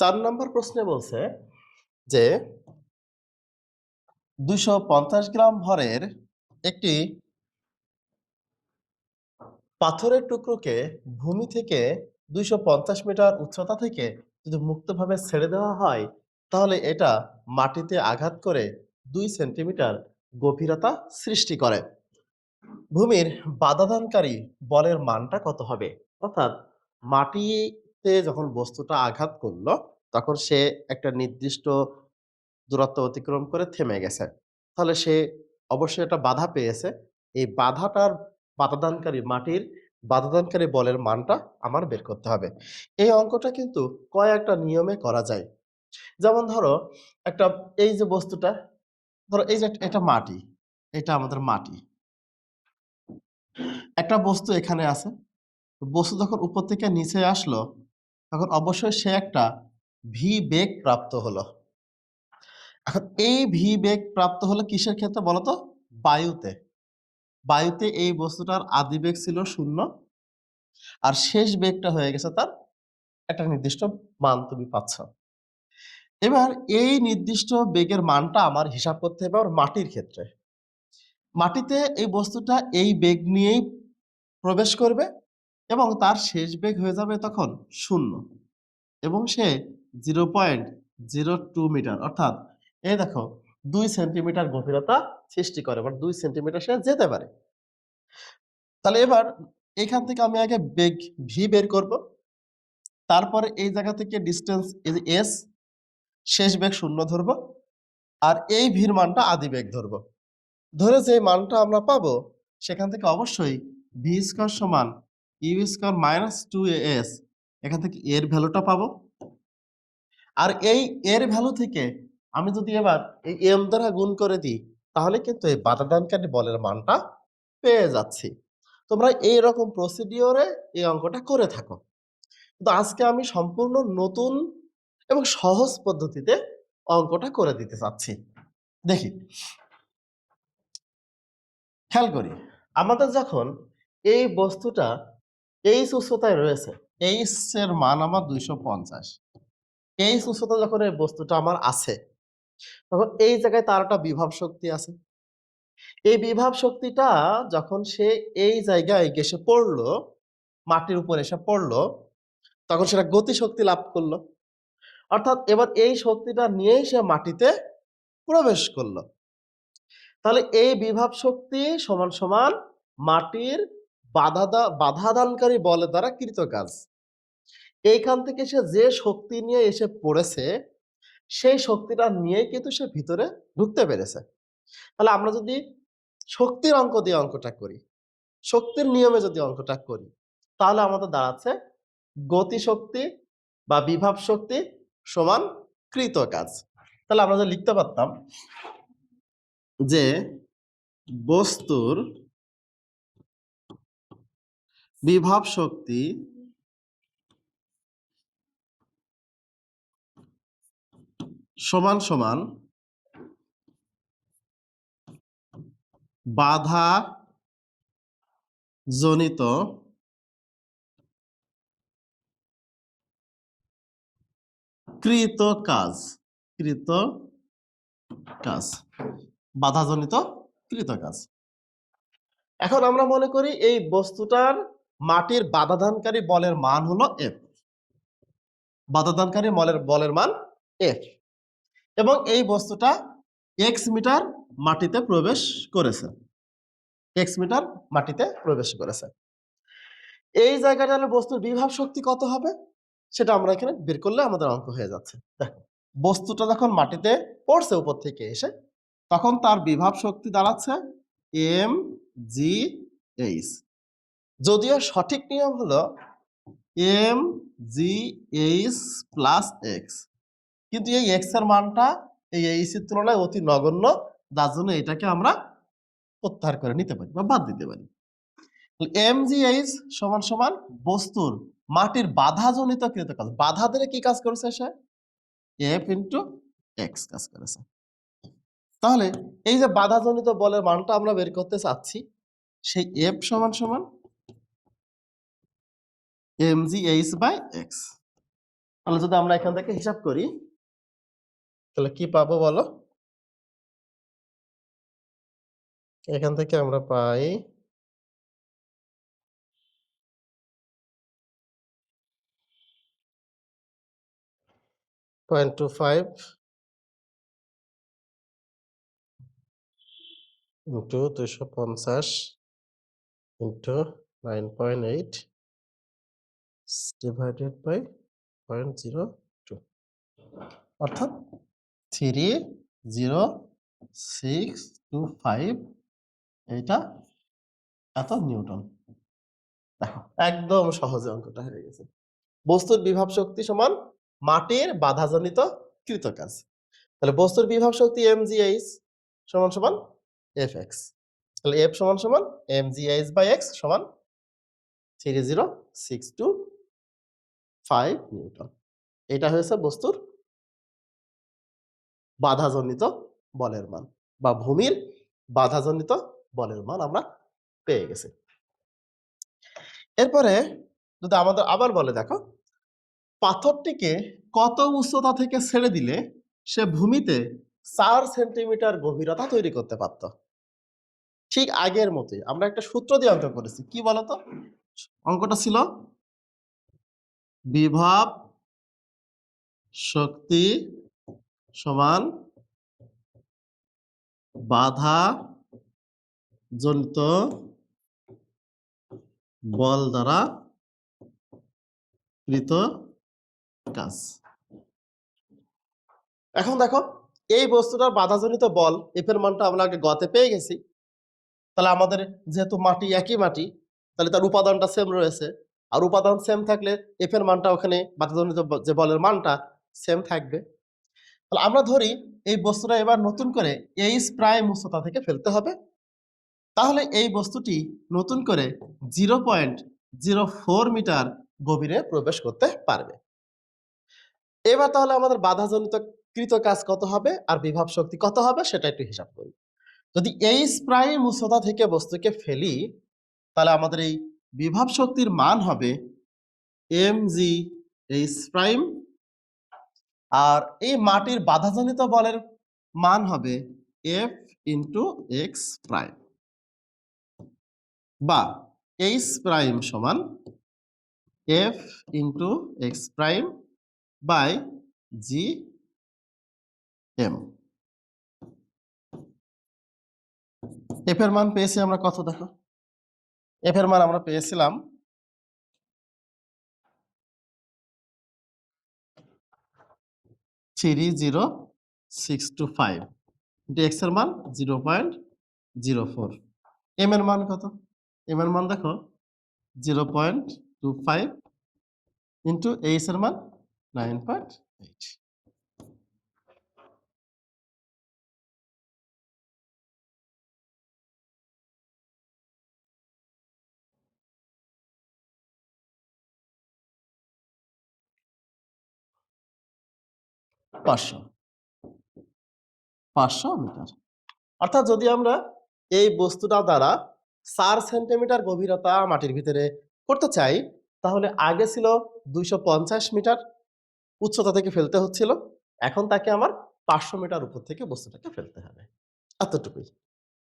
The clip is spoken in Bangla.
চার নম্বর প্রশ্নে বলছে যে দুইশো পঞ্চাশ গ্রাম ভরের একটি পাথরের টুকরোকে ভূমি থেকে দুইশো পঞ্চাশ মিটার উচ্চতা থেকে যদি মুক্তভাবে ছেড়ে দেওয়া হয়, তাহলে এটা মাটিতে আঘাত করে দুই সেন্টিমিটার গভীরতা সৃষ্টি করে। ভূমির বাধাদানকারী বলের মানটা কত হবে? অর্থাৎ মাটিতে যখন বস্তুটা আঘাত করল তখন সে একটা নির্দিষ্ট দূরত্ব অতিক্রম করে থেমে গেছে। তাহলে সে অবশ্যই একটা বাধা পেয়েছে। এই বাধাটার বাধাদানকারী মাটির বাধাদানকারী বলের মানটা আমার বের করতে হবে। এই অঙ্কটা কিন্তু কয়েকটা নিয়মে করা যায়। যেমন ধরো, একটা এই যে বস্তুটা, ধরো এই যে এটা মাটি, এটা আমাদের মাটি। একটা বস্তু এখানে আছে। বস্তু যখন উপর থেকে নিচে আসলো, তখন অবশ্যই সে একটা ভি বেগ প্রাপ্ত হলো। এখন এই ভি বেগ প্রাপ্ত হলো কিসের ক্ষেত্রে বলতো? বায়ুতে। বায়ুতে এই বস্তুটার আদি বেগ ছিল শূন্য। আর শেষ বেগটা হয়ে গেছে তার একটা নির্দিষ্ট মান তুমি পাচ্ছ। এবার এই নির্দিষ্ট বেগের মানটা আমার হিসাব করতে হবে আমার মাটির ক্ষেত্রে। মাটিতে এই বস্তুটা এই বেগ নিয়েই প্রবেশ করবে এবং তার শেষ বেগ হয়ে যাবে তখন শূন্য। এবং সে zero point zero two metre. অর্থাৎ এই দেখো, দুই সেন্টিমিটার গভীরতা সৃষ্টি করে মানে দুই সেন্টিমিটার সে যেতে পারে। তাহলে এবার এখান থেকে আমি আগে বেগ ভি বের করব। তারপরে এই জায়গা থেকে ডিস্টেন্স এস শেষ বেগ শূন্য ধরবো। আর এই ভির মানটা আদি বেগ ধরবো। ধরে যে মানটা আমরা পাবো, সেখান থেকে অবশ্যই ভি স্কোয়ার সমান U square minus two S এখান থেকে এর ভ্যালুটা পাবো। আর এই এর ভ্যালু থেকে আমি যদি এবার এই এম দ্বারা গুণ করে দিই, তাহলে কিন্তু এই বাধাদানকারী বলের মানটা পেয়ে যাচ্ছি। তোমরা এই রকম প্রসিডিওরে এই অঙ্কটা করে থাকো। কিন্তু আজকে আমি সম্পূর্ণ নতুন এবং সহজ পদ্ধতিতে অঙ্কটা করে দিতে চাচ্ছি। দেখি। খেয়াল করি, আমাদের যখন এই বস্তুটা এই উচ্চতায় রয়েছে এইচ এর মান আমার দুইশো পঞ্চাশ। এই সুস্থতা যখন এই বস্তুটা আমার আছে, তখন এই জায়গায় তার একটা বিভাব শক্তি আছে। এই বিভাব শক্তিটা যখন সে এই জায়গায় গেসে পড়ল, মাটির উপর এসে পড়ল, তখন সেটা গতি শক্তি লাভ করল। অর্থাৎ এবার এই শক্তিটা নিয়েই সে মাটিতে প্রবেশ করল। তাহলে এই বিভাব শক্তি সমান সমান মাটির বাধা বাধাদানকারী বলের দ্বারা কৃত কাজ। এইখান থেকে সে যে শক্তি নিয়ে এসে পড়েছে, সেই শক্তিটা নিয়ে কিন্তু সে ভিতরে ঢুকতে পেরেছে। তাহলে আমরা যদি শক্তির অঙ্ক দিয়ে অঙ্কটা করি, শক্তির নিয়মে যদি অঙ্কটা করি, তাহলে আমাদের দাঁড়াচ্ছে গতি শক্তি বা বিভাব শক্তি সমান কৃত কাজ তাহলে আমরা যে লিখতে পারতাম যে বস্তুর বিভাব শক্তি সমান সমান বাধা জনিত কৃত কাজ কৃত কাজ বাধাজনিত কৃত কাজ। এখন আমরা মনে করি এই বস্তুটার মাটির বাধাদানকারী বলের মান হলো এফ বাধাদানকারী বলের বলের মান এফ এবং এই বস্তুটা এক্স মিটার মাটিতে প্রবেশ করেছে। এক্স মিটার মাটিতে প্রবেশ করেছে। এই জায়গাটা বস্তুর বিভাব শক্তি কত হবে? সেটা আমরা এখানে বের করলে আমাদের অঙ্ক হয়ে যাচ্ছে। দেখো, বস্তুটা যখন মাটিতে পড়ছে উপর থেকে এসে, তখন তার বিভাব শক্তি দাঁড়াচ্ছে এম জি এইচ যদিও সঠিক নিয়ম হলো M G H plus X কিন্তু এই এক্সের মানটা এই এইচ এর তুলনায় অতি নগণ্য, যার জন্য এটাকে আমরা প্রত্যাহার করে নিতে পারি বা বাদ দিতে পারি। এম জি এইচ সমান সমান বস্তুর মাটির বাধাজনিত কৃত কাজ বাধা ধরে কি কাজ করেছে সে? এফ ইন্টু এক্স কাজ করেছে। তাহলে এই যে বাধাজনিত বলের মানটা আমরা বের করতে চাচ্ছি, সেই এফ সমান সমান M G H by X তাহলে যদি আমরা এখান থেকে হিসাব করি তাহলে কি পাবো বলো? এখান থেকে আমরা পাই পয়েন্ট টু ফাইভ ইন্টু দুশো পঞ্চাশ into nine point eight divided by point zero two অর্থাৎ three zero six two five এইটা এত নিউটন। একদম সহজে অঙ্কটা হয়ে গেছে। বস্তুর বিভব শক্তি সমান মাটির বাধাজনিত কৃত কাজ তাহলে বস্তুর বিভব শক্তি এম সমান সমান এফ এক্স তাহলে এফ সমান সমান M G H by X সমান three zero six two five newton. এটা হয়েছে বস্তুর বাধাজনিত বলের মান বা ভূমির বাধাজনিত বলের মান আমরা পেয়ে গেছি। এরপরে যদি আমাদের আবার বলে দেখো, পাথরটিকে কত উচ্চতা থেকে ছেড়ে দিলে সে ভূমিতে চার সেন্টিমিটার গভীরতা তৈরি করতে পারত? ঠিক আগের মতোই। আমরা একটা সূত্র দিয়ে অঙ্ক করেছি। কি বলতো? অঙ্কটা ছিল বিভব শক্তি সমান বাধা জনিত বল দ্বারা কৃত কাজ। এখন দেখো, এই বস্তুটার বাধাজনিত বল এফের মানটা আমরা আগে গতে পেয়ে গেছি। তাহলে আমাদের যেহেতু মাটি একই মাটি, তাহলে তার উপাদানটা সেম রয়েছে। আর উপাদান সেম থাকলে এফ এর মানটা ওখানে বাধাজনিত যে বলের মানটা সেম থাকবে। তাহলে আমরা ধরি এই বস্তুটা এবার নতুন করে এইচ প্রাইম উচ্চতা থেকে ফেলতে হবে। তাহলে এই বস্তুটি নতুন করে zero point zero four metre গভীরে প্রবেশ করতে পারবে। এবার তাহলে আমাদের বাধাজনিত কৃত কাজ কত হবে আর বিভব শক্তি কত হবে সেটা একটু হিসাব করি। যদি এইচ প্রাইম উচ্চতা থেকে বস্তুকে ফেলি, তাহলে আমাদের এই বিভব শক্তির মান হবে এম জি এইচ প্রাইম আর এই মাটির বাধাজনিত বলের মান হবে এফ ইন্টু এক্স প্রাইম বা এইচ প্রাইম সমান F into X prime by G M F এর মান পেয়েছি আমরা কত দেখো? এফ এর মান আমরা পেয়েছিলাম three zero six two five কিন্তু এক্সের মান zero point zero four M এর মান কত? এম এর মান দেখো zero point two five into H এর মান নাইন পয়েন্ট এইট পাঁচশো। পাঁচশো মিটার। অর্থাৎ যদি আমরা এই বস্তুটা দ্বারা চার সেন্টিমিটার গভীরতা মাটির ভিতরে করতে চাই, তাহলে আগে ছিল দুইশো পঞ্চাশ মিটার উচ্চতা থেকে ফেলতে হচ্ছিল। এখন তাকে আমার পাঁচশো মিটার উপর থেকে বস্তুটাকে ফেলতে হবে। এতটুকুই।